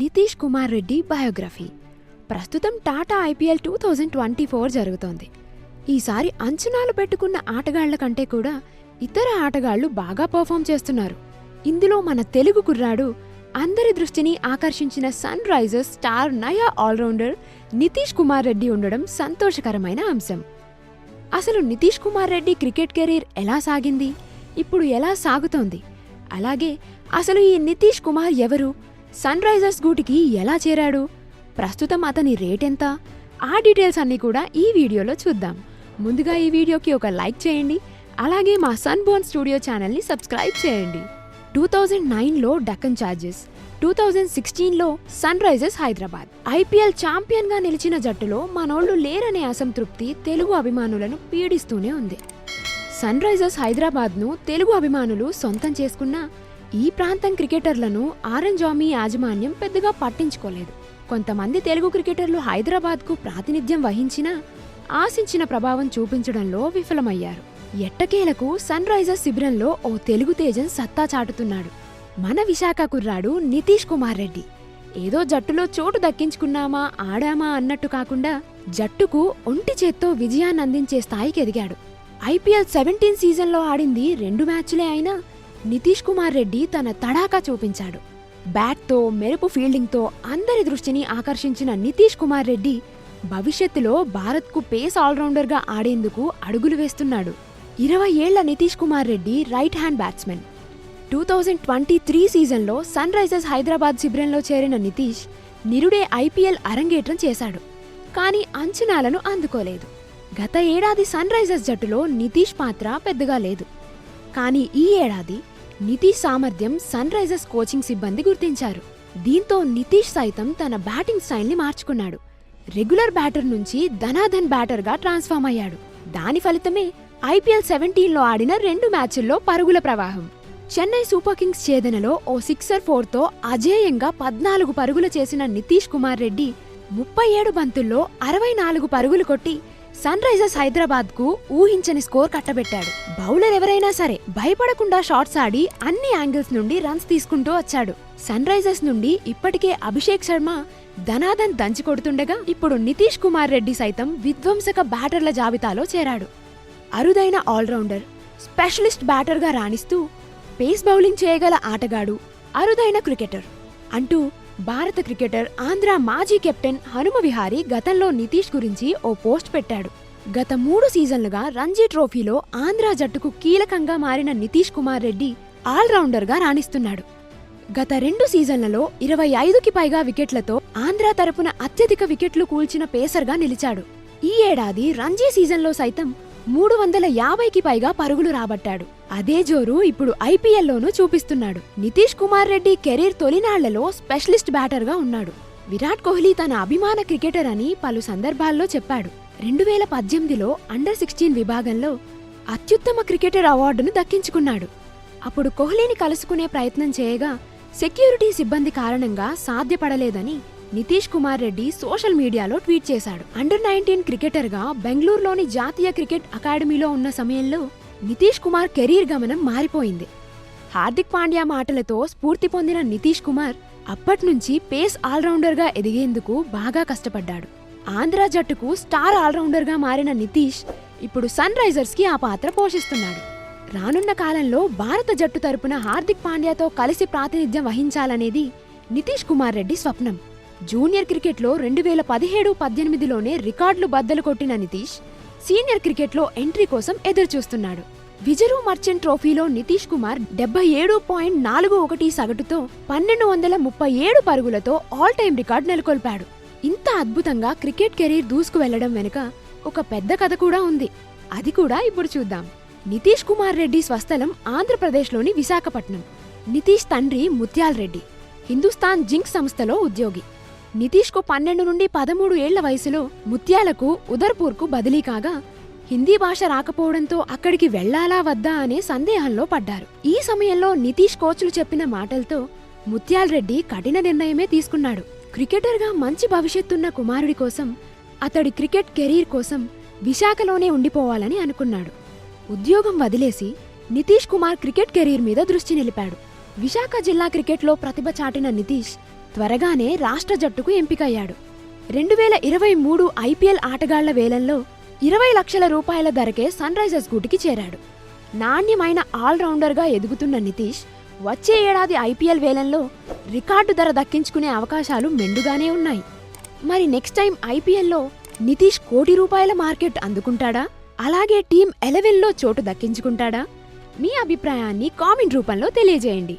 Nitish Kumar Reddy biography. ప్రస్తుతం Tata IPL two thousand twenty four జరుగుతోంది. ఈసారి అంచనాలు పెట్టుకున్న ఆటగాళ్ళ కంటే కూడా ఇతర ఆటగాళ్ళు బాగా పర్ఫామ్ చేస్తున్నారు. ఇందులో మన తెలుగు కుర్రాడు అందరి దృష్టిని ఆకర్షించిన సన్ రైజర్స్ స్టార్ నయా ఆల్రౌండర్ నితీష్ కుమార్ రెడ్డి ఉండడం సంతోషకరమైన అంశం. అసలు నితీష్ కుమార్ రెడ్డి క్రికెట్ కెరీర్ ఎలా సాగింది? ఇప్పుడు ఎలా సాగుతోంది? అలాగే అసలు ఈ నితీష్ కుమార్ ఎవరు? సన్ రైజర్స్ గూటికి ఎలా చేరాడు? ప్రస్తుతం అతని రేటెంత ఆ డీటెయిల్స్ అన్నీ కూడా ఈ వీడియోలో చూద్దాం. ముందుగా ఈ వీడియోకి ఒక లైక్ చేయండి. అలాగే మా సన్ బోర్న్ స్టూడియో ఛానల్ని సబ్స్క్రైబ్ చేయండి. టూ థౌజండ్ నైన్లో డక్కన్ చార్జెస్ టూ థౌజండ్ సిక్స్టీన్లో సన్ రైజర్స్ హైదరాబాద్. ఐపీఎల్ ఛాంపియన్గా నిలిచిన జట్టులో మనోళ్ళు లేరనే అసంతృప్తి తెలుగు అభిమానులను పీడిస్తూనే ఉంది. సన్ రైజర్స్ హైదరాబాద్ను తెలుగు అభిమానులు సొంతం చేసుకున్నా ఈ ప్రాంతం క్రికెటర్లను ఆరెంజ్ ఆరెంజామీ యాజమాన్యం పెద్దగా పట్టించుకోలేదు. కొంతమంది తెలుగు క్రికెటర్లు హైదరాబాద్కు ప్రాతినిధ్యం వహించినా ఆశించిన ప్రభావం చూపించడంలో విఫలమయ్యారు. ఎట్టకేలకు సన్ రైజర్స్ శిబిరంలో ఓ తెలుగు తేజం సత్తా చాటుతున్నాడు. మన విశాఖ కుర్రాడు నితీష్ కుమార్ రెడ్డి. ఏదో జట్టులో చోటు దక్కించుకున్నామా ఆడామా అన్నట్టు కాకుండా జట్టుకు ఒంటి చేత్తో విజయాన్ని అందించే స్థాయికి ఎదిగాడు. ఐపీఎల్ సెవెంటీన్ సీజన్లో ఆడింది రెండు మ్యాచ్లే అయినా నితీష్ కుమార్ రెడ్డి తన తడాకా చూపించాడు. బ్యాట్తో మెరుపు ఫీల్డింగ్తో అందరి దృష్టిని ఆకర్షించిన నితీష్ కుమార్ రెడ్డి భవిష్యత్తులో భారత్కు పేస్ ఆల్రౌండర్గా ఆడేందుకు అడుగులు వేస్తున్నాడు. ఇరవై ఏళ్ళ Nitish Kumar Reddy right hand batsmen. Two thousand twenty three సీజన్లో సన్ రైజర్స్ హైదరాబాద్ శిబిరంలో చేరిన నితీష్ నిరుడే ఐపీఎల్ అరంగేట్రం చేశాడు. కానీ అంచనాలను అందుకోలేదు. గత ఏడాది సన్ రైజర్స్ జట్టులో నితీష్ పాత్ర పెద్దగా లేదు. కానీ ఈ ఏడాది నితీష్ సామర్థ్యం సన్ రైజర్స్ కోచింగ్ సిబ్బంది గుర్తించారు. దీంతో నితీష్ సైతం తన బ్యాటింగ్ స్టైల్ని మార్చుకున్నాడు. రెగ్యులర్ బ్యాటర్ నుంచి ధనాధన్ బ్యాటర్గా ట్రాన్స్ఫార్మ్ అయ్యాడు. దాని ఫలితమే ఐపీఎల్ సెవెంటీన్లో ఆడిన రెండు మ్యాచుల్లో పరుగుల ప్రవాహం. చెన్నై సూపర్ కింగ్స్ ఛేదనలో ఓ సిక్సర్ ఫోర్తో అజేయంగా పద్నాలుగు పరుగులు చేసిన నితీష్ కుమార్ రెడ్డి ముప్పై ఏడు బంతుల్లో అరవై నాలుగు పరుగులు కొట్టి సన్ రైజర్స్ హైదరాబాద్కు ఊహించని స్కోర్ కట్టబెట్టాడు. బౌలర్ ఎవరైనా సరే భయపడకుండా షాట్స్ ఆడి అన్ని యాంగిల్స్ నుండి రన్స్ తీసుకుంటూ వచ్చాడు. సన్ రైజర్స్ నుండి ఇప్పటికే అభిషేక్ శర్మ ధనాదన్ దంచి కొడుతుండగా ఇప్పుడు నితీష్ కుమార్ రెడ్డి సైతం విధ్వంసక బ్యాటర్ల జాబితాలో చేరాడు. అరుదైన ఆల్రౌండర్ స్పెషలిస్ట్ బ్యాటర్గా రాణిస్తూ పేస్ బౌలింగ్ చేయగల ఆటగాడు అరుదైన క్రికెటర్ అంటూ భారత క్రికెటర్ ఆంధ్ర మాజీ కెప్టెన్ హనుమ విహారీ గతంలో నితీష్ గురించి ఓ పోస్ట్ పెట్టాడు. గత మూడు సీజన్లుగా రంజీ ట్రోఫీలో ఆంధ్ర జట్టుకు కీలకంగా మారిన నితీష్ కుమార్ రెడ్డి ఆల్రౌండర్గా రాణిస్తున్నాడు. గత రెండు సీజన్లలో ఇరవై ఐదుకి పైగా వికెట్లతో ఆంధ్ర తరపున అత్యధిక వికెట్లు కూల్చిన పేసర్గా నిలిచాడు. ఈ ఏడాది రంజీ సీజన్లో సైతం మూడు వందల యాభైకి పైగా పరుగులు రాబట్టాడు. అదే జోరు ఇప్పుడు ఐపీఎల్లోనూ చూపిస్తున్నాడు. నితీష్ కుమార్ రెడ్డి కెరీర్ తొలినాళ్ళలో స్పెషలిస్ట్ బ్యాటర్గా ఉన్నాడు. విరాట్ కోహ్లీ తన అభిమాన క్రికెటర్ అని పలు సందర్భాల్లో చెప్పాడు. రెండు వేల పద్దెనిమిదిలో అండర్ సిక్స్టీన్ విభాగంలో అత్యుత్తమ క్రికెటర్ అవార్డును దక్కించుకున్నాడు. అప్పుడు కోహ్లీని కలుసుకునే ప్రయత్నం చేయగా సెక్యూరిటీ సిబ్బంది కారణంగా సాధ్యపడలేదని Nitish Kumar Reddy social media tweet చేశాడు. అండర్ నైన్టీన్ క్రికెటర్గా బెంగళూరులోని జాతీయ క్రికెట్ అకాడమీలో ఉన్న సమయంలో నితీష్ కుమార్ కెరీర్ గమనం మారిపోయింది. హార్దిక్ పాండ్యా మాటలతో స్ఫూర్తి పొందిన నితీష్ కుమార్ అప్పట్నుంచి పేస్ ఆల్రౌండర్గా ఎదిగేందుకు బాగా కష్టపడ్డాడు. ఆంధ్ర జట్టుకు స్టార్ ఆల్రౌండర్గా మారిన నితీష్ ఇప్పుడు సన్ రైజర్స్కి ఆ పాత్ర పోషిస్తున్నాడు. రానున్న కాలంలో భారత జట్టు తరపున హార్దిక్ పాండ్యాతో కలిసి ప్రాతినిధ్యం వహించాలనేది నితీష్ కుమార్ రెడ్డి స్వప్నం. జూనియర్ క్రికెట్లో రెండు వేల పదిహేడు పద్దెనిమిదిలోనే రికార్డులు బద్దలు కొట్టిన నితీష్ సీనియర్ క్రికెట్లో ఎంట్రీ కోసం ఎదురుచూస్తున్నాడు. విజరు మర్చెంట్ ట్రోఫీలో నితీష్ కుమార్ డెబ్బై ఏడు పాయింట్ నాలుగు ఒకటి సగటుతో పన్నెండు వందల ముప్పై ఏడు పరుగులతో ఆల్ టైం రికార్డు నెలకొల్పాడు. ఇంత అద్భుతంగా క్రికెట్ కెరీర్ దూసుకు వెళ్ళడం వెనుక ఒక పెద్ద కథ కూడా ఉంది. అది కూడా ఇప్పుడు చూద్దాం. నితీష్ కుమార్ రెడ్డి స్వస్థలం ఆంధ్రప్రదేశ్లోని విశాఖపట్నం. నితీష్ తండ్రి ముత్యాల్ రెడ్డి హిందుస్థాన్ జింక్ సంస్థలో ఉద్యోగి. నితీష్కు పన్నెండు నుండి పదమూడు ఏళ్ళ వయసులో ముత్యాలకు ఉదర్పూర్కు బదిలీ కాగా హిందీ భాష రాకపోవడంతో అక్కడికి వెళ్ళాలా వద్దా అనే సందేహంలో పడ్డారు. ఈ సమయంలో నితీష్ కోచ్లు చెప్పిన మాటలతో ముత్యాల్ రెడ్డి కఠిన నిర్ణయమే తీసుకున్నాడు. క్రికెటర్గా మంచి భవిష్యత్తున్న కుమారుడి కోసం అతడి క్రికెట్ కెరీర్ కోసం విశాఖలోనే ఉండిపోవాలని అనుకున్నాడు. ఉద్యోగం వదిలేసి నితీష్ కుమార్ క్రికెట్ కెరీర్ మీద దృష్టి నిలిపాడు. విశాఖ జిల్లా క్రికెట్లో ప్రతిభ చాటిన నితీష్ త్వరగానే రాష్ట్ర జట్టుకు ఎంపికయ్యాడు. రెండు వేల ఇరవై మూడు ఐపీఎల్ ఆటగాళ్ళ వేలంలో ఇరవై లక్షల రూపాయల ధరకే సన్ రైజర్స్ గూటికి చేరాడు. నాణ్యమైన ఆల్రౌండర్గా ఎదుగుతున్న నితీష్ వచ్చే ఏడాది ఐపీఎల్ వేలంలో రికార్డు ధర దక్కించుకునే అవకాశాలు మెండుగానే ఉన్నాయి. మరి నెక్స్ట్ టైం ఐపీఎల్లో నితీష్ కోటి రూపాయల మార్కెట్ అందుకుంటాడా? అలాగే టీం ఎలెవెన్లో చోటు దక్కించుకుంటాడా? మీ అభిప్రాయాన్ని కామెంట్ రూపంలో తెలియజేయండి.